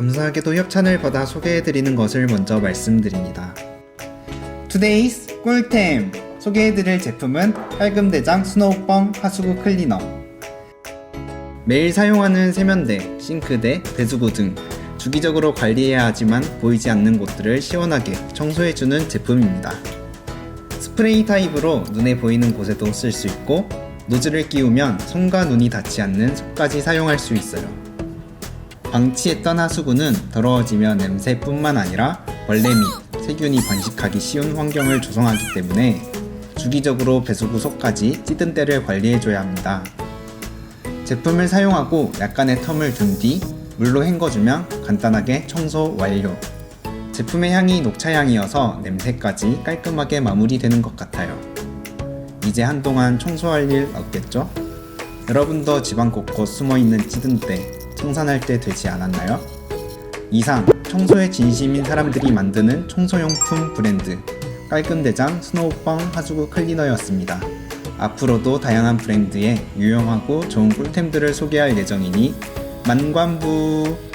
감사하게도 협찬을 받아 소개해드리는 것을 먼저 말씀드립니다. Today's 꿀템! 소개해드릴 제품은 빨금대장 스노우뻥 하수구 클리너 매일 사용하는 세면대, 싱크대, 배수구 등 주기적으로 관리해야 하지만 보이지 않는 곳들을 시원하게 청소해주는 제품입니다. 스프레이 타입으로 눈에 보이는 곳에도 쓸 수 있고 노즐을 끼우면 손과 눈이 닿지 않는 속까지 사용할 수 있어요. 방치했던 하수구는 더러워지면 냄새뿐만 아니라 벌레 및 세균이 번식하기 쉬운 환경을 조성하기 때문에 주기적으로 배수구 속까지 찌든 때를 관리해줘야 합니다. 제품을 사용하고 약간의 텀을 둔 뒤 물로 헹궈주면 간단하게 청소 완료. 제품의 향이 녹차향이어서 냄새까지 깔끔하게 마무리되는 것 같아요. 이제 한동안 청소할 일 없겠죠? 여러분도 집안 곳곳 숨어있는 찌든 때 청산할 때 되지 않았나요? 이상 청소에 진심인 사람들이 만드는 청소용품 브랜드 깔끔대장 스노우뻥 하수구 클리너였습니다. 앞으로도 다양한 브랜드의 유용하고 좋은 꿀템들을 소개할 예정이니 만관부